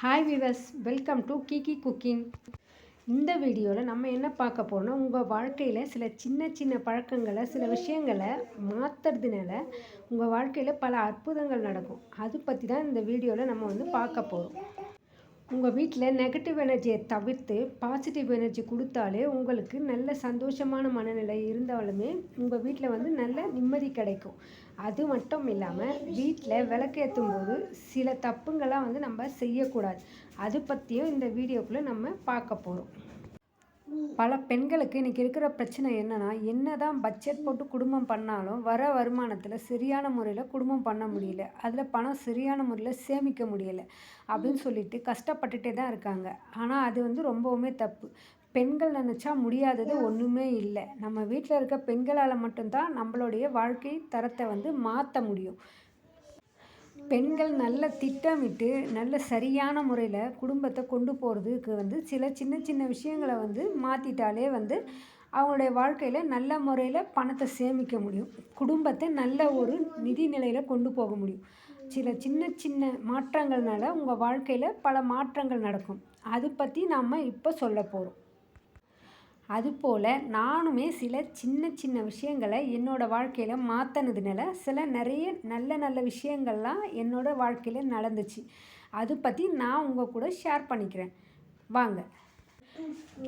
Hi viewers welcome to Kiki cooking இந்த வீடியோவில் நம்ம என்ன பார்க்க போகிறோம்னா உங்கள் வாழ்க்கையில் சில சின்ன சின்ன பழக்கங்களை சில விஷயங்களை மாற்றுறதுனால உங்கள் வாழ்க்கையில் பல அற்புதங்கள் நடக்கும். அது பற்றி தான் இந்த வீடியோவில் நம்ம வந்து பார்க்க போகிறோம் உங்கள் வீட்டில் நெகட்டிவ் எனர்ஜியை தவிர்த்து பாசிட்டிவ் எனர்ஜி கொடுத்தாலே உங்களுக்கு நல்ல சந்தோஷமான மனநிலை இருந்தாலுமே உங்கள் வீட்டில் வந்து நல்ல நிம்மதி கிடைக்கும். அது மட்டும் இல்லாமல் வீட்டில் விளக்கேற்றும் போது சில தப்புங்கள்லாம் வந்து நம்ம செய்யக்கூடாது. அது பற்றியும் இந்த வீடியோக்குள்ளே நம்ம பார்க்க போகிறோம் பல பெண்களுக்கு இன்றைக்கி இருக்கிற பிரச்சனை என்னென்னா என்ன தான் பட்ஜெட் போட்டு குடும்பம் பண்ணாலும் வர வருமானத்தில் சரியான முறையில் குடும்பம் பண்ண முடியல. அதில் பணம் சரியான முறையில் சேமிக்க முடியலை. அப்படின்னு சொல்லிட்டு கஷ்டப்பட்டுட்டே தான் இருக்காங்க. ஆனால் அது வந்து ரொம்பவுமே தப்பு. பெண்கள் நினச்சா முடியாதது ஒன்றுமே இல்லை. நம்ம வீட்டில் இருக்க பெண்களால் மட்டும்தான் நம்மளுடைய வாழ்க்கை தரத்தை வந்து மாற்ற முடியும். பெண்கள் நல்ல திட்டமிட்டு நல்ல சரியான முறையில் குடும்பத்தை கொண்டு போகிறதுக்கு வந்து சில சின்ன சின்ன விஷயங்களை வந்து மாற்றிட்டாலே வந்து அவங்களுடைய வாழ்க்கையில் நல்ல முறையில் பணத்தை சேமிக்க முடியும். குடும்பத்தை நல்ல ஒரு நிதி நிலையில் கொண்டு போக முடியும். சில சின்ன சின்ன மாற்றங்கள்னால உங்கள் வாழ்க்கையில் பல மாற்றங்கள் நடக்கும். அது பற்றி நாம் இப்போ சொல்ல போகிறோம் அதுபோல் நானுமே சில சின்ன சின்ன விஷயங்களை என்னோடய வாழ்க்கையில் மாற்றினதுனால சில நிறைய நல்ல நல்ல விஷயங்கள்லாம் என்னோடய வாழ்க்கையில் நடந்துச்சு. அது பற்றி நான் உங்கள் கூட ஷேர் பண்ணிக்கிறேன். வாங்க.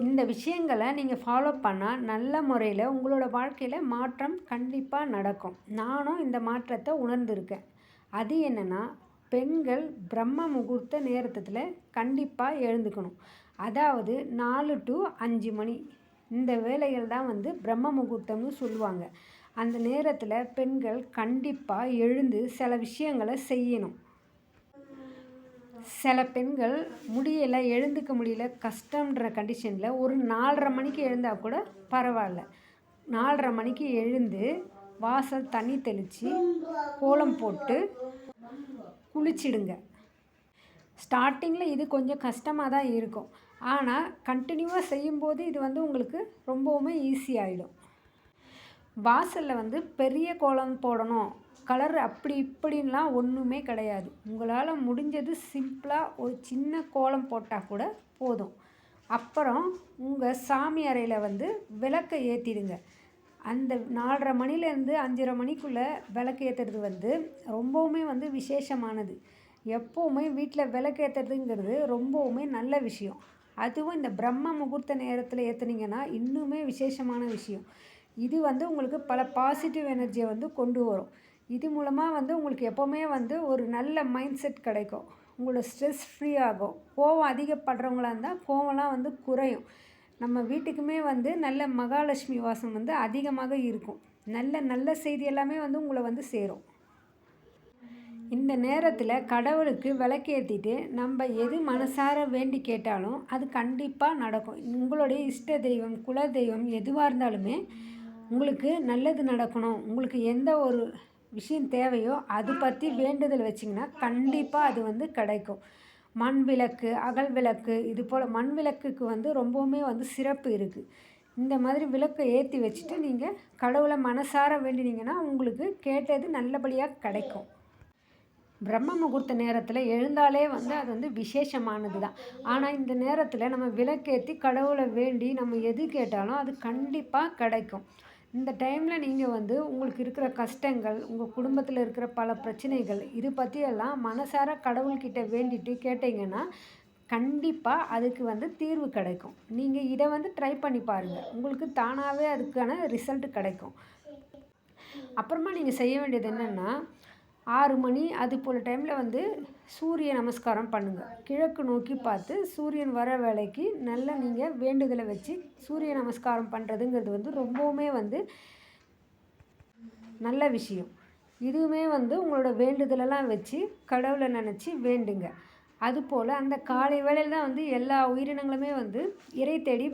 இந்த விஷயங்களை நீங்கள் ஃபாலோ பண்ணால் நல்ல முறையில் உங்களோட வாழ்க்கையில் மாற்றம் கண்டிப்பாக நடக்கும். நானும் இந்த மாற்றத்தை உணர்ந்திருக்கேன். அது என்னென்னா பெண்கள் பிரம்ம முகூர்த்த நேரத்தில் கண்டிப்பாக எழுந்துக்கணும். அதாவது நாலு டு அஞ்சு மணி இந்த வேலைகள் தான் வந்து பிரம்ம முகூர்த்தம்னு சொல்லுவாங்க. அந்த நேரத்தில் பெண்கள் கண்டிப்பாக எழுந்து சில விஷயங்களை செய்யணும். சில பெண்கள் முடியலை எழுந்துக்க முடியல கஷ்டம்ன்ற கண்டிஷனில் ஒரு நாலரை மணிக்கு எழுந்தால் கூட பரவாயில்ல. நாலரை மணிக்கு எழுந்து வாசல் தண்ணி தெளித்து கோலம் போட்டு குளிச்சிடுங்க. ஸ்டார்டிங்கில் இது கொஞ்சம் கஷ்டமாக தான் இருக்கும். ஆனால் கண்டினியூவாக செய்யும்போது இது வந்து உங்களுக்கு ரொம்பவுமே ஈஸியாகிடும் வாசலில் வந்து பெரிய கோலம் போடணும். கலர் அப்படி இப்படின்லாம் ஒன்றுமே கிடையாது. உங்களால் முடிஞ்சது சிம்பிளாக ஒரு சின்ன கோலம் போட்டால் கூட போதும். அப்புறம் உங்கள் சாமி அறையில் வந்து விளக்கை ஏற்றிடுங்க அந்த நாலரை மணிலேருந்து அஞ்சரை மணிக்குள்ளே விளக்கு ஏற்றுறது வந்து ரொம்பவுமே வந்து விசேஷமானது. எப்போவுமே வீட்டில் விளக்கு ஏற்றுறதுங்கிறது ரொம்பவுமே நல்ல விஷயம். அதுவும் இந்த பிரம்ம முகூர்த்த நேரத்தில் ஏற்றுனீங்கன்னா இன்னுமே விசேஷமான விஷயம். இது வந்து உங்களுக்கு பல பாசிட்டிவ் எனர்ஜியை வந்து கொண்டு வரும். இது மூலமாக வந்து உங்களுக்கு எப்போவுமே வந்து ஒரு நல்ல மைண்ட் செட் கிடைக்கும். உங்களோட ஸ்ட்ரெஸ் ஃப்ரீ ஆகும். கோவம் அதிகப்படுறவங்களாக இருந்தால் கோவம்லாம் வந்து குறையும். நம்ம வீட்டுக்குமே வந்து நல்ல மகாலட்சுமி வாசம் வந்து அதிகமாக இருக்கும். நல்ல நல்ல செய்தி எல்லாமே வந்து உங்களை வந்து சேரும். இந்த நேரத்தில் கடவுளுக்கு விளக்கேற்றிட்டு நம்ம எது மனசார வேண்டி கேட்டாலும் அது கண்டிப்பாக நடக்கும். உங்களுடைய இஷ்ட தெய்வம் குல தெய்வம் எதுவாக இருந்தாலுமே உங்களுக்கு நல்லது நடக்கணும். உங்களுக்கு எந்த ஒரு விஷயம் தேவையோ அது பற்றி வேண்டுதல் வச்சிங்கன்னா கண்டிப்பாக அது வந்து கிடைக்கும். மண் விளக்கு அகல் விளக்கு இது போல் மண் விளக்குக்கு வந்து ரொம்பவுமே வந்து சிறப்பு இருக்குது இந்த மாதிரி விளக்கை ஏற்றி வச்சுட்டு நீங்கள் கடவுளை மனசார வேண்டினீங்கன்னா உங்களுக்கு கேட்டது நல்லபடியாக கிடைக்கும். பிரம்ம முகூர்த்த நேரத்தில் எழுந்தாலே வந்து அது வந்து விசேஷமானது தான் ஆனால் இந்த நேரத்தில் நம்ம விளக்கேற்றி கடவுளை வேண்டி நம்ம எது கேட்டாலும் அது கண்டிப்பாக கிடைக்கும். இந்த டைமில் நீங்கள் வந்து உங்களுக்கு இருக்கிற கஷ்டங்கள் உங்கள் குடும்பத்தில் இருக்கிற பல பிரச்சனைகள் இது பற்றியெல்லாம் மனசார கடவுள்கிட்ட வேண்டிட்டு கேட்டிங்கன்னா கண்டிப்பாக அதுக்கு வந்து தீர்வு கிடைக்கும். நீங்கள் இதை வந்து ட்ரை பண்ணி பாருங்கள் உங்களுக்கு தானாகவே அதுக்கான ரிசல்ட் கிடைக்கும். அப்புறமா நீங்கள் செய்ய வேண்டியது என்னென்னா ஆறு மணி அது போல் டைமில் வந்து சூரிய நமஸ்காரம் பண்ணுங்கள் கிழக்கு நோக்கி பார்த்து சூரியன் வர வேலைக்கு நல்லா நீங்கள் வேண்டுதலை வச்சு சூரிய நமஸ்காரம் பண்ணுறதுங்கிறது வந்து ரொம்பவுமே வந்து நல்ல விஷயம். இதுவுமே வந்து உங்களோட வேண்டுதலெல்லாம் வச்சு கடவுளை நினச்சி வேண்டுங்க. அதுபோல் அந்த காலை வேளையில் தான் வந்து எல்லா உயிரினங்களுமே வந்து இறை தேடி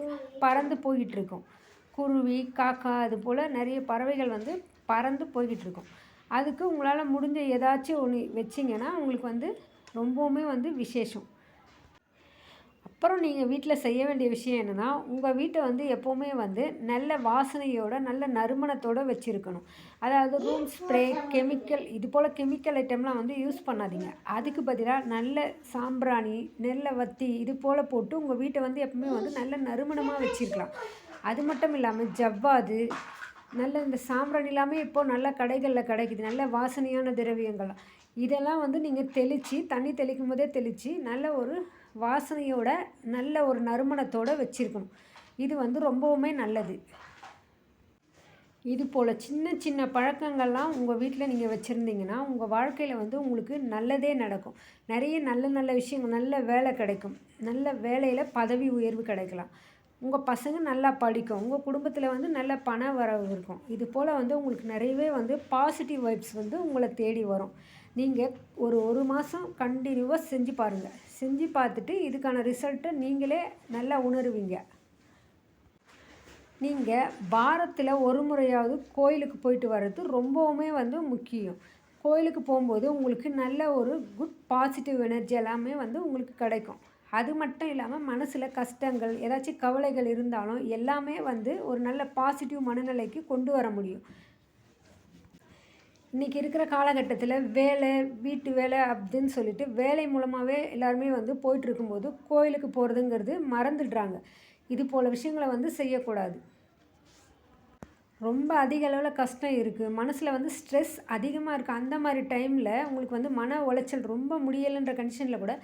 பறந்து போய்கிட்டு இருக்கும். குருவி காக்கா அது போல் நிறைய பறவைகள் வந்து பறந்து போய்கிட்டு இருக்கும். அதுக்கு உங்களால் முடிஞ்ச ஏதாச்சும் ஒன்று வச்சிங்கன்னா உங்களுக்கு வந்து ரொம்பவுமே வந்து விசேஷம். அப்புறம் நீங்கள் வீட்டில் செய்ய வேண்டிய விஷயம் என்னென்னா உங்கள் வீட்டை வந்து எப்போவுமே வந்து நல்ல வாசனையோட நல்ல நறுமணத்தோடு வச்சுருக்கணும். அதாவது ரூம் ஸ்ப்ரே கெமிக்கல் இது போல் கெமிக்கல் ஐட்டம்லாம் வந்து யூஸ் பண்ணாதீங்க. அதுக்கு பதிலாக நல்ல சாம்பிராணி நெல்லை வத்தி இது போல் போட்டு உங்கள் வீட்டை வந்து எப்பவுமே வந்து நல்ல நறுமணமாக வச்சுருக்கலாம். அது மட்டும் இல்லாமல் ஜவ்வாது நல்ல இந்த சாம்பிராணி எல்லாமே இப்போது நல்ல கடைகளில் கிடைக்குது. நல்ல வாசனையான திரவியங்கள். இதெல்லாம் வந்து நீங்கள் தெளித்து தண்ணி தெளிக்கும் போதே தெளித்து நல்ல ஒரு வாசனையோட நல்ல ஒரு நறுமணத்தோடு வச்சுருக்கணும். இது வந்து ரொம்பவுமே நல்லது. இது போல் சின்ன சின்ன பழக்கங்கள்லாம் உங்கள் வீட்டில் நீங்கள் வச்சுருந்தீங்கன்னா உங்கள் வாழ்க்கையில் வந்து உங்களுக்கு நல்லதே நடக்கும். நிறைய நல்ல நல்ல விஷயங்கள் நல்ல வேலை கிடைக்கும். நல்ல வேலையில் பதவி உயர்வு கிடைக்கலாம். உங்கள் பசங்க நல்லா படிக்கும். உங்கள் குடும்பத்தில் வந்து நல்ல பண வரவு இருக்கும். இது போல் வந்து உங்களுக்கு நிறையவே வந்து பாசிட்டிவ் வைப்ஸ் வந்து உங்களை தேடி வரும். நீங்கள் ஒரு ஒரு மாதம் கண்டினியூவாக செஞ்சு பாருங்கள் செஞ்சு பார்த்துட்டு இதுக்கான ரிசல்ட்டை நீங்களே நல்லா உணருவீங்க. நீங்கள் வாரத்தில் ஒரு முறையாவது கோயிலுக்கு போயிட்டு வர்றது ரொம்பவுமே வந்து முக்கியம். கோயிலுக்கு போகும்போது உங்களுக்கு நல்ல ஒரு குட் பாசிட்டிவ் எனர்ஜி எல்லாமே வந்து உங்களுக்கு கிடைக்கும். அது மட்டும் இல்லாமல் மனசில் கஷ்டங்கள் ஏதாச்சும் கவலைகள் இருந்தாலும் எல்லாமே வந்து ஒரு நல்ல பாசிட்டிவ் மனநிலைக்கு கொண்டு வர முடியும். இன்றைக்கி இருக்கிற காலகட்டத்தில் வேலை வீட்டு வேலை அப்படின்னு சொல்லிட்டு வேலை மூலமாகவே எல்லாருமே வந்து போயிட்டுருக்கும்போது கோயிலுக்கு போகிறதுங்கிறது மறந்துடுறாங்க. இது போல் விஷயங்களை வந்து செய்யக்கூடாது. ரொம்ப அதிக அளவில் கஷ்டம் இருக்குது மனசில் வந்து ஸ்ட்ரெஸ் அதிகமாக இருக்குது அந்த மாதிரி டைமில் உங்களுக்கு வந்து மன உளைச்சல் ரொம்ப முடியலைன்ற கண்டிஷனில் கூட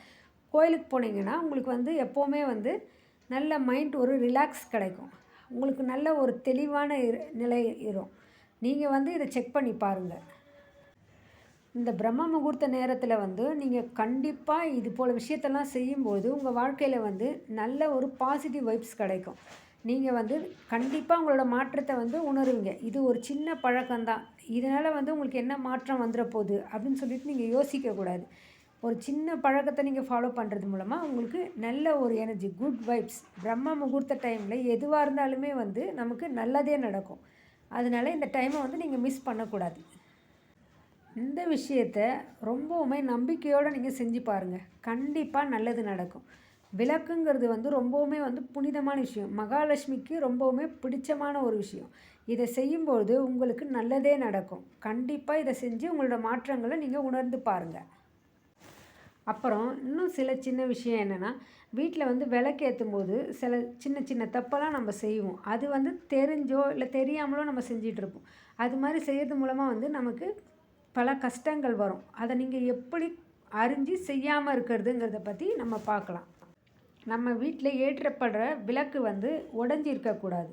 கோயிலுக்கு போனீங்கன்னா உங்களுக்கு வந்து எப்போவுமே வந்து நல்ல மைண்ட் ஒரு ரிலாக்ஸ் கிடைக்கும். உங்களுக்கு நல்ல ஒரு தெளிவான நிலை இருக்கும் நீங்கள் வந்து இதை செக் பண்ணி பாருங்கள் இந்த பிரம்ம முகூர்த்த நேரத்தில் வந்து நீங்கள் கண்டிப்பாக இது போல் விஷயத்தெல்லாம் செய்யும்போது உங்கள் வாழ்க்கையில் வந்து நல்ல ஒரு பாசிட்டிவ் வைப்ஸ் கிடைக்கும். நீங்கள் வந்து கண்டிப்பாக உங்களோட மாற்றத்தை வந்து உணருவீங்க. இது ஒரு சின்ன பழக்கம்தான். இதனால் வந்து உங்களுக்கு என்ன மாற்றம் வந்துட போகுது அப்படின்னு சொல்லிட்டு நீங்கள் யோசிக்கக்கூடாது ஒரு சின்ன பழக்கத்தை நீங்கள் ஃபாலோ பண்ணுறது மூலமாக உங்களுக்கு நல்ல ஒரு எனர்ஜி குட் வைப்ஸ் பிரம்ம முகூர்த்த டைமில் எதுவாக இருந்தாலுமே வந்து நமக்கு நல்லதே நடக்கும். அதனால் இந்த டைமை வந்து நீங்கள் மிஸ் பண்ணக்கூடாது. இந்த விஷயத்தை ரொம்பவுமே நம்பிக்கையோடு நீங்கள் செஞ்சு பாருங்கள் கண்டிப்பாக நல்லது நடக்கும். விளக்குங்கிறது வந்து ரொம்பவுமே வந்து புனிதமான விஷயம். மகாலட்சுமிக்கு ரொம்பவுமே பிடிச்சமான ஒரு விஷயம். இதை செய்யும்போது உங்களுக்கு நல்லதே நடக்கும். கண்டிப்பாக இதை செஞ்சு உங்களோட மாற்றங்களை நீங்கள் உணர்ந்து பாருங்கள் அப்புறம் இன்னும் சில சின்ன விஷயம் என்னென்னா வீட்டில் வந்து விளக்கேற்றும் போது சில சின்ன சின்ன தப்பெல்லாம் நம்ம செய்வோம். அது வந்து தெரிஞ்சோ இல்லை தெரியாமலோ நம்ம செஞ்சிகிட்ருப்போம் அது மாதிரி செய்கிறது மூலமாக வந்து நமக்கு பல கஷ்டங்கள் வரும். அதை நீங்கள் எப்படி அறிஞ்சு செய்யாமல் இருக்கிறதுங்கிறத பற்றி நம்ம பார்க்கலாம். நம்ம வீட்டில் ஏற்றப்படுற விளக்கு வந்து உடஞ்சி இருக்கக்கூடாது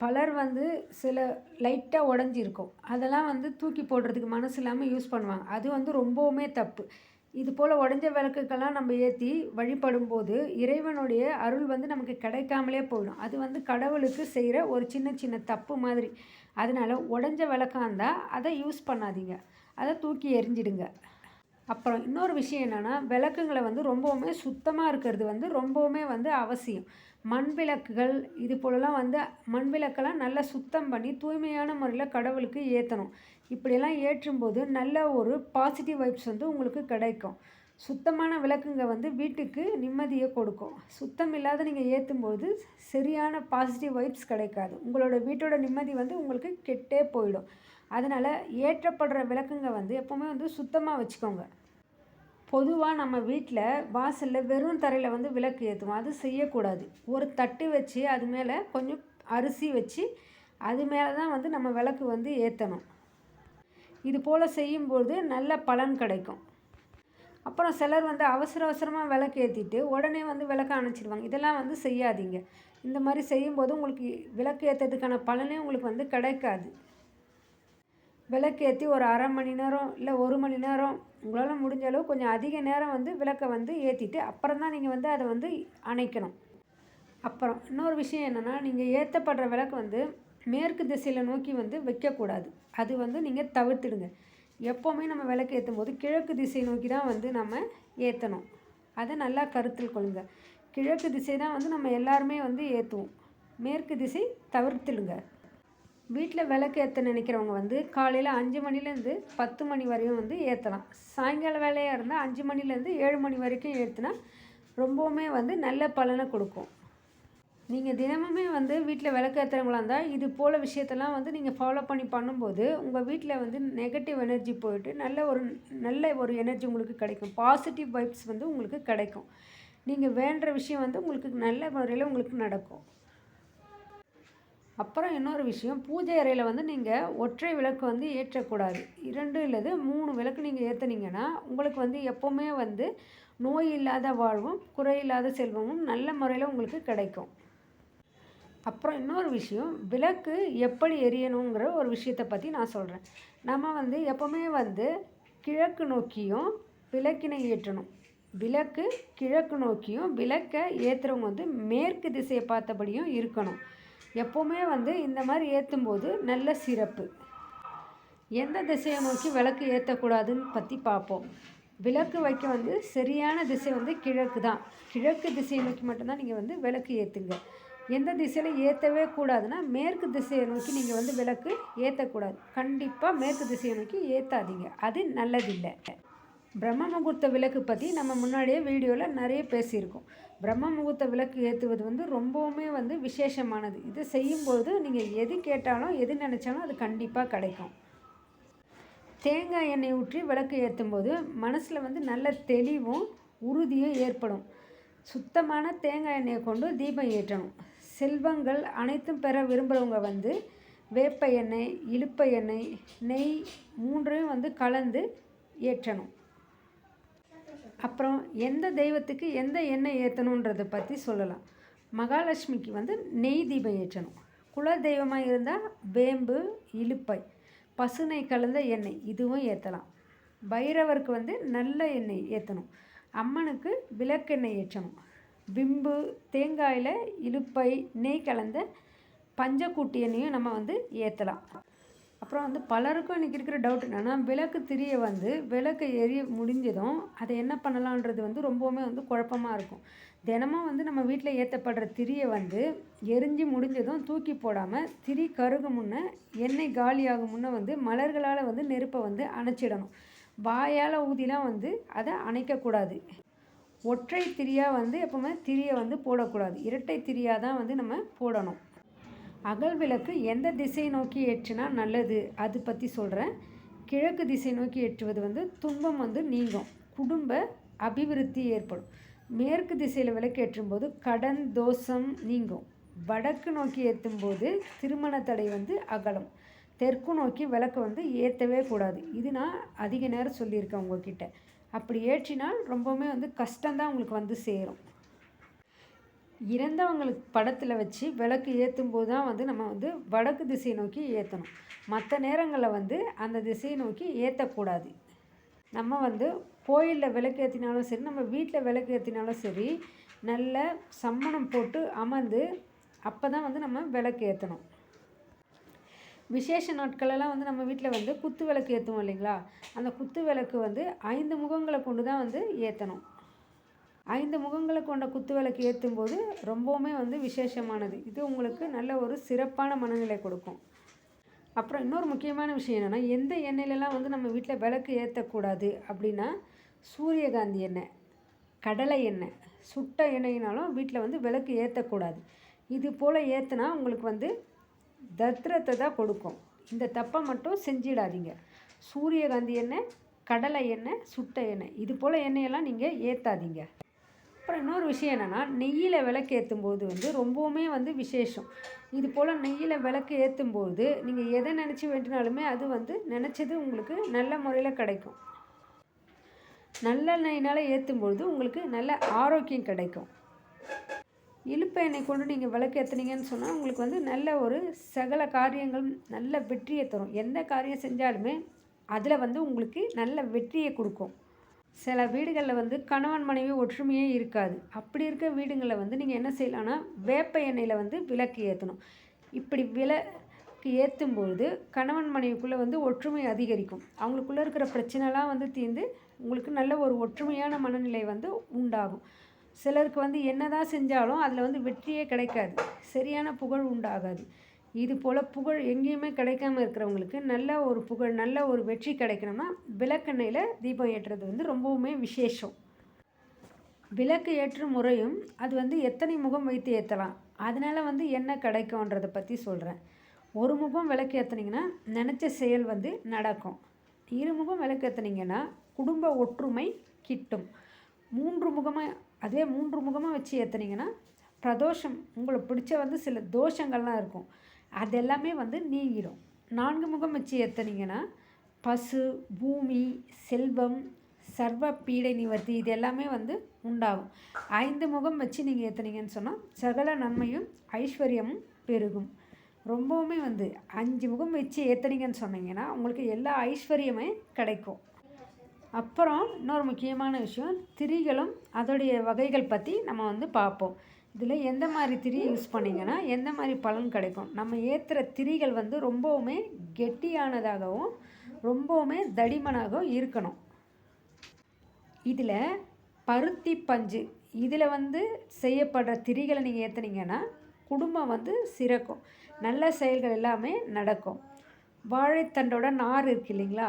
பலர் வந்து சில லைட்டாக உடஞ்சிருக்கும். அதெல்லாம் வந்து தூக்கி போடுறதுக்கு மனசு இல்லாமல் யூஸ் பண்ணுவாங்க. அது வந்து ரொம்பவுமே தப்பு. இது போல் உடஞ்ச விளக்குக்கெல்லாம் நம்ம ஏற்றி வழிபடும் போது இறைவனுடைய அருள் வந்து நமக்கு கிடைக்காமலே போயிடும். அது வந்து கடவுளுக்கு செய்கிற ஒரு சின்ன சின்ன தப்பு மாதிரி. அதனால் உடஞ்ச விளக்காக இருந்தால் அதை யூஸ் பண்ணாதீங்க. அதை தூக்கி எரிஞ்சிடுங்க அப்புறம் இன்னொரு விஷயம் என்னென்னா விளக்குங்களை வந்து ரொம்பவுமே சுத்தமாக இருக்கிறது வந்து ரொம்பவுமே வந்து அவசியம். மண் விளக்குகள் இது போலலாம் வந்து மண் விளக்கெல்லாம் நல்லா சுத்தம் பண்ணி தூய்மையான முறையில் கடவுளுக்கு ஏற்றணும் இப்படியெல்லாம் ஏற்றும்போது நல்ல ஒரு பாசிட்டிவ் வைப்ஸ் வந்து உங்களுக்கு கிடைக்கும். சுத்தமான விளக்குங்க வந்து வீட்டுக்கு நிம்மதியை கொடுக்கும். சுத்தம் இல்லாத நீங்கள் ஏற்றும்போது சரியான பாசிட்டிவ் வைப்ஸ் கிடைக்காது. உங்களோட வீட்டோட நிம்மதி வந்து உங்களுக்கு கெட்டே போயிடும். அதனால் ஏற்றப்படுற விளக்குங்க வந்து எப்போவுமே வந்து சுத்தமாக வச்சுக்கோங்க. பொதுவாக நம்ம வீட்டில் வாசலில் வெறும் தரையில் வந்து விளக்கு ஏற்றுவோம் அது செய்யக்கூடாது. ஒரு தட்டு வச்சு அது மேலே கொஞ்சம் அரிசி வச்சு அது மேலே தான் வந்து நம்ம விளக்கு வந்து ஏற்றணும் இது போல் செய்யும்போது நல்ல பலன் கிடைக்கும். அப்புறம் சிலர் வந்து அவசர அவசரமாக விளக்கு ஏற்றிட்டு உடனே வந்து விளக்க அணைச்சிடுவாங்க இதெல்லாம் வந்து செய்யாதீங்க. இந்த மாதிரி செய்யும்போது உங்களுக்கு விளக்கு ஏற்றுறதுக்கான பலனே உங்களுக்கு வந்து கிடைக்காது. விளக்கு ஏற்றி ஒரு அரை மணி நேரம் இல்லை ஒரு மணி நேரம் உங்களால் முடிஞ்ச அளவு கொஞ்சம் அதிக நேரம் வந்து விளக்கை வந்து ஏற்றிட்டு அப்புறம் தான் நீங்கள் வந்து அதை வந்து அணைக்கணும். அப்புறம் இன்னொரு விஷயம் என்னென்னா நீங்கள் ஏற்றப்படுற விளக்கு வந்து மேற்கு திசையில் நோக்கி வந்து வைக்கக்கூடாது. அது வந்து நீங்கள் தவிர்த்துடுங்க. எப்போவுமே நம்ம விளக்கு ஏற்றும் போது கிழக்கு திசை நோக்கி தான் வந்து நம்ம ஏற்றணும் அதை நல்லா கருத்தில் கொள்ளுங்க. கிழக்கு திசை தான் வந்து நம்ம எல்லாருமே வந்து ஏற்றுவோம் மேற்கு திசை தவிர்த்துடுங்க. வீட்டில் விளக்கு ஏற்ற நினைக்கிறவங்க வந்து காலையில் அஞ்சு மணிலேருந்து பத்து மணி வரையும் வந்து ஏற்றலாம் சாயங்கால வேலையாக இருந்தால் அஞ்சு மணிலேருந்து ஏழு மணி வரைக்கும் ஏற்றுனா ரொம்பவுமே வந்து நல்ல பலனை கொடுக்கும். நீங்கள் தினமுமே வந்து வீட்டில் விளக்கு ஏற்றுறவங்களா இருந்தால் இது போல் விஷயத்தெல்லாம் வந்து நீங்கள் ஃபாலோ பண்ணி பண்ணும்போது உங்கள் வீட்டில் வந்து நெகட்டிவ் எனர்ஜி போயிட்டு நல்ல ஒரு நல்ல ஒரு எனர்ஜி உங்களுக்கு கிடைக்கும். பாசிட்டிவ் வைப்ஸ் வந்து உங்களுக்கு கிடைக்கும். நீங்கள் வேண்டுற விஷயம் வந்து உங்களுக்கு நல்ல முறையில் உங்களுக்கு நடக்கும். அப்புறம் இன்னொரு விஷயம் பூஜை அறையில் வந்து நீங்கள் ஒற்றை விளக்கு வந்து ஏற்றக்கூடாது. இரண்டு இல்லது மூணு விளக்கு நீங்கள் ஏற்றுனீங்கன்னா உங்களுக்கு வந்து எப்போவுமே வந்து நோய் இல்லாத வாழ்வும் குறையில்லாத செல்வமும் நல்ல முறையில் உங்களுக்கு கிடைக்கும். அப்புறம் இன்னொரு விஷயம் விளக்கு எப்படி எரியணுங்கிற ஒரு விஷயத்தை பற்றி நான் சொல்கிறேன் நம்ம வந்து எப்போவுமே வந்து கிழக்கு நோக்கியும் விளக்கினை ஏற்றணும். விளக்கு கிழக்கு நோக்கியும் விளக்கை ஏற்றுறவங்க வந்து மேற்கு திசையை பார்த்தபடியும் இருக்கணும். எப்போவுமே வந்து இந்த மாதிரி ஏற்றும்போது நல்ல சிறப்பு. எந்த திசையை நோக்கி விளக்கு ஏற்றக்கூடாதுன்னு பற்றி பார்ப்போம் விளக்கு வைக்க வந்து சரியான திசை வந்து கிழக்கு தான். கிழக்கு திசையை நோக்கி மட்டும்தான் நீங்கள் வந்து விளக்கு ஏற்றுங்க எந்த திசையில் ஏற்றவே கூடாதுன்னா மேற்கு திசையை நோக்கி நீங்கள் வந்து விளக்கு ஏற்றக்கூடாது கண்டிப்பாக மேற்கு திசையை நோக்கி ஏற்றாதீங்க அது நல்லதில்லை. பிரம்ம முகூர்த்த விளக்கு பற்றி நம்ம முன்னாடியே வீடியோவில் நிறைய பேசியிருக்கோம். பிரம்ம முகூர்த்த விளக்கு ஏற்றுவது வந்து ரொம்பவுமே வந்து விசேஷமானது. இது செய்யும்போது நீங்கள் எது கேட்டாலும் எது நினச்சாலும் அது கண்டிப்பாக கிடைக்கும். தேங்காய் எண்ணெய் ஊற்றி விளக்கு ஏற்றும்போது மனசில் வந்து நல்ல தெளிவும் உறுதியும் ஏற்படும். சுத்தமான தேங்காய் எண்ணெயை கொண்டு தீபம் ஏற்றணும். செல்வங்கள் அனைத்தும் பெற விரும்புகிறவங்க வந்து வேப்ப எண்ணெய் இழுப்ப எண்ணெய் நெய் மூன்றையும் வந்து கலந்து ஏற்றணும். அப்புறம் எந்த தெய்வத்துக்கு எந்த எண்ணெய் ஏற்றணுன்றதை பற்றி சொல்லலாம். மகாலட்சுமிக்கு வந்து நெய் தீபம் ஏற்றணும். குல தெய்வமாக இருந்தால் வேம்பு இலுப்பை பசுனை கலந்த எண்ணெய் இதுவும் ஏற்றலாம் பைரவருக்கு வந்து நல்ல எண்ணெய் ஏற்றணும் அம்மனுக்கு விளக்கெண்ணெய் ஏற்றணும். விம்பு தேங்காயில் இலுப்பை நெய் கலந்த பஞ்சக்கூட்டி எண்ணெயும் நம்ம வந்து ஏற்றலாம் அப்புறம் வந்து பலருக்கும் இன்றைக்கி இருக்கிற டவுட் என்னென்னா விளக்கு திரியை வந்து விளக்கு எரிய முடிஞ்சதும் அதை என்ன பண்ணலான்றது வந்து ரொம்பவுமே வந்து குழப்பமாக இருக்கும். தினமும் வந்து நம்ம வீட்டில் ஏற்றப்படுற திரியை வந்து எரிஞ்சு முடிஞ்சதும் தூக்கி போடாமல் திரி கருகு முன்னே எண்ணெய் காலியாகும் முன்னே வந்து மலர்களால் வந்து நெருப்பை வந்து அணைச்சிடணும். வாயால் ஊதிலாம் வந்து அதை அணைக்கக்கூடாது. ஒற்றை திரியாக வந்து எப்போவுமே திரியை வந்து போடக்கூடாது. இரட்டை திரியாக தான் வந்து நம்ம போடணும். அகல் விளக்கு எந்த திசை நோக்கி ஏற்றினா நல்லது? அது பற்றி சொல்கிறேன் கிழக்கு திசை நோக்கி ஏற்றுவது வந்து துன்பம் வந்து நீங்கும். குடும்ப அபிவிருத்தி ஏற்படும். மேற்கு திசையில் விளக்கு ஏற்றும்போது கடன் தோஷம் நீங்கும். வடக்கு நோக்கி ஏற்றும்போது திருமண தடை வந்து அகலும். தெற்கு நோக்கி விளக்கு வந்து ஏற்றவே கூடாது. இது நான் அதிக நேரம் சொல்லியிருக்கேன் உங்ககிட்ட. அப்படி ஏற்றினால் ரொம்பவுமே வந்து கஷ்டம்தான் உங்களுக்கு வந்து சேரும். இறந்தவங்களுக்கு படத்தில் வச்சு விளக்கு ஏற்றும் போது தான் வந்து நம்ம வந்து வடக்கு திசையை நோக்கி ஏற்றணும் மற்ற நேரங்களில் வந்து அந்த திசையை நோக்கி ஏற்றக்கூடாது நம்ம வந்து கோயிலில் விளக்கு ஏற்றினாலும் சரி நம்ம வீட்டில் விளக்கு ஏற்றினாலும் சரி நல்ல சம்மணம் போட்டு அமர்ந்து அப்போ தான் வந்து நம்ம விளக்கு ஏற்றணும் விசேஷ நாட்களெல்லாம் வந்து நம்ம வீட்டில் வந்து குத்து விளக்கு ஏற்றுவோம் இல்லைங்களா? அந்த குத்து விளக்கு வந்து ஐந்து முகங்களை கொண்டு தான் வந்து ஏற்றணும் ஐந்து முகங்களை கொண்ட குத்து விளக்கு ஏற்றும் போது ரொம்பவுமே வந்து விசேஷமானது. இது உங்களுக்கு நல்ல ஒரு சிறப்பான மனநிலை கொடுக்கும். அப்புறம் இன்னொரு முக்கியமான விஷயம் என்னென்னா எந்த எண்ணெயிலலாம் வந்து நம்ம வீட்டில் விளக்கு ஏற்றக்கூடாது அப்படின்னா சூரியகாந்தி எண்ணெய் கடலை எண்ணெய் சுட்ட எண்ணெயினாலும் வீட்டில் வந்து விளக்கு ஏற்றக்கூடாது இது போல் ஏற்றுனா உங்களுக்கு வந்து தத்ரத்தை தான் கொடுக்கும். இந்த தப்பை மட்டும் செஞ்சிடாதீங்க. சூரியகாந்தி எண்ணெய் கடலை எண்ணெய் சுட்ட எண்ணெய் இது போல் எண்ணெயெல்லாம் நீங்கள் ஏற்றாதீங்க அப்புறம் இன்னொரு விஷயம் என்னென்னா நெய்யில் விளக்கு ஏற்றும் போது வந்து ரொம்பவுமே வந்து விசேஷம். இது போல் நெய்யில் விளக்கு ஏற்றும் போது நீங்கள் எதை நினச்சி வேண்டினாலுமே அது வந்து நினச்சது உங்களுக்கு நல்ல முறையில் கிடைக்கும். நல்ல நெய்னால் ஏற்றும் பொழுது உங்களுக்கு நல்ல ஆரோக்கியம் கிடைக்கும். இழுப்ப எண்ணெய் கொண்டு நீங்கள் விளக்கு ஏற்றுனீங்கன்னு சொன்னால் உங்களுக்கு வந்து நல்ல ஒரு சகல காரியங்கள் நல்ல வெற்றியை தரும். எந்த காரியம் செஞ்சாலுமே அதில் வந்து உங்களுக்கு நல்ல வெற்றியை கொடுக்கும். சில வீடுகளில் வந்து கணவன் மனைவி ஒற்றுமையே இருக்காது. அப்படி இருக்க வீடுங்களில் வந்து நீங்கள் என்ன செய்யலாம்னா வேப்ப எண்ணெயில் வந்து விளக்கு ஏற்றணும் இப்படி விளக்கு ஏற்றும்பொழுது கணவன் மனைவிக்குள்ளே வந்து ஒற்றுமை அதிகரிக்கும். அவங்களுக்குள்ளே இருக்கிற பிரச்சனைலாம் வந்து தீர்ந்து உங்களுக்கு நல்ல ஒரு ஒற்றுமையான மனநிலை வந்து உண்டாகும். சிலருக்கு வந்து என்ன தான் செஞ்சாலும் அதில் வந்து வெற்றியே கிடைக்காது. சரியான புகழ் உண்டாகாது. இது போல் புகழ் எங்கேயுமே கிடைக்காம இருக்கிறவங்களுக்கு நல்ல ஒரு புகழ் நல்ல ஒரு வெற்றி கிடைக்கணும்னா விளக்கெண்ணெயில் தீபம் ஏற்றுறது வந்து ரொம்பவுமே விசேஷம். விளக்கு ஏற்றும் முறையும் அது வந்து எத்தனை முகம் வைத்து ஏற்றலாம் அதனால் வந்து என்ன கிடைக்கும்ன்றதை பற்றி சொல்கிறேன் ஒரு முகம் விளக்கு ஏற்றுனீங்கன்னா நினச்ச செயல் வந்து நடக்கும். இருமுகம் விளக்கு ஏற்றுனீங்கன்னா குடும்ப ஒற்றுமை கிட்டும். மூன்று முகமாக அதே மூன்று முகமாக வச்சு ஏற்றுனீங்கன்னா பிரதோஷம் உங்களுக்கு பிடிச்ச வந்து சில தோஷங்கள்லாம் இருக்கும். அது எல்லாமே வந்து நீங்கிடும். நான்கு முகம் வச்சு ஏற்றுனீங்கன்னா பசு பூமி செல்வம் சர்வ பீடை நிவர்த்தி இது எல்லாமே வந்து உண்டாகும். ஐந்து முகம் வச்சு நீங்கள் ஏற்றுனீங்கன்னு சொன்னால் சகல நன்மையும் ஐஸ்வர்யமும் பெருகும். ரொம்பவுமே வந்து அஞ்சு முகம் வச்சு ஏற்றுனீங்கன்னு சொன்னீங்கன்னா உங்களுக்கு எல்லா ஐஸ்வர்யமே கிடைக்கும். அப்புறம் இன்னொரு முக்கியமான விஷயம் திரிகளும் அதோடைய வகைகள் பற்றி நம்ம வந்து பார்ப்போம். இதில் எந்த மாதிரி திரி யூஸ் பண்ணிங்கன்னா எந்த மாதிரி பலன் கிடைக்கும்? நம்ம ஏற்றுற திரிகள் வந்து ரொம்பவுமே கெட்டியானதாகவும் ரொம்பவுமே தடிமனாகவும் இருக்கணும். இதில் பருத்தி பஞ்சு இதில் வந்து செய்யப்படுற திரிகளை நீங்கள் ஏற்றுனீங்கன்னா குடும்பம் வந்து சிறக்கும். நல்ல செயல்கள் எல்லாமே நடக்கும். வாழைத்தண்டோட நார் இருக்கு இல்லைங்களா?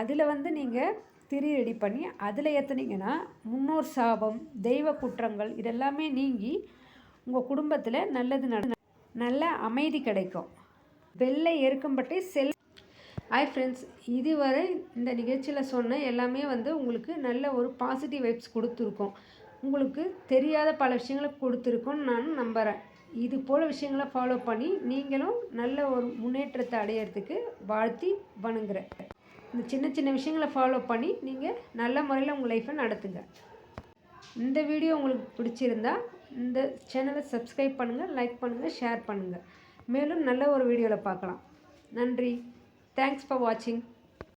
அதில் வந்து நீங்கள் திரி ரெடி பண்ணி அதில் ஏற்றுனீங்கன்னா முன்னோர் சாபம் தெய்வ குற்றங்கள் இதெல்லாமே நீங்கி உங்கள் குடும்பத்தில் நல்லது நட நல்ல அமைதி கிடைக்கும். வெள்ளை எருக்கம்பட்டை செல் ஹாய் ஃப்ரெண்ட்ஸ் இதுவரை இந்த நிகழ்ச்சியில் சொன்ன எல்லாமே வந்து உங்களுக்கு நல்ல ஒரு பாசிட்டிவ் வைப்ஸ் கொடுத்துருக்கோம். உங்களுக்கு தெரியாத பல விஷயங்களை கொடுத்துருக்கோன்னு நான் நம்புகிறேன் இது போல் விஷயங்களை ஃபாலோ பண்ணி நீங்களும் நல்ல ஒரு முன்னேற்றத்தை அடையிறதுக்கு வாழ்த்தி வணங்குறேன். இந்த சின்ன சின்ன விஷயங்களை ஃபாலோ பண்ணி நீங்கள் நல்ல முறையில் உங்கள் லைஃப்பை நடத்துங்க. இந்த வீடியோ உங்களுக்கு பிடிச்சிருந்தா இந்த சேனலை சப்ஸ்கிரைப் பண்ணுங்கள் லைக் பண்ணுங்கள் ஷேர் பண்ணுங்கள் மேலும் நல்ல ஒரு வீடியோவில் பார்க்கலாம். நன்றி. தேங்க்ஸ் ஃபார் வாட்சிங்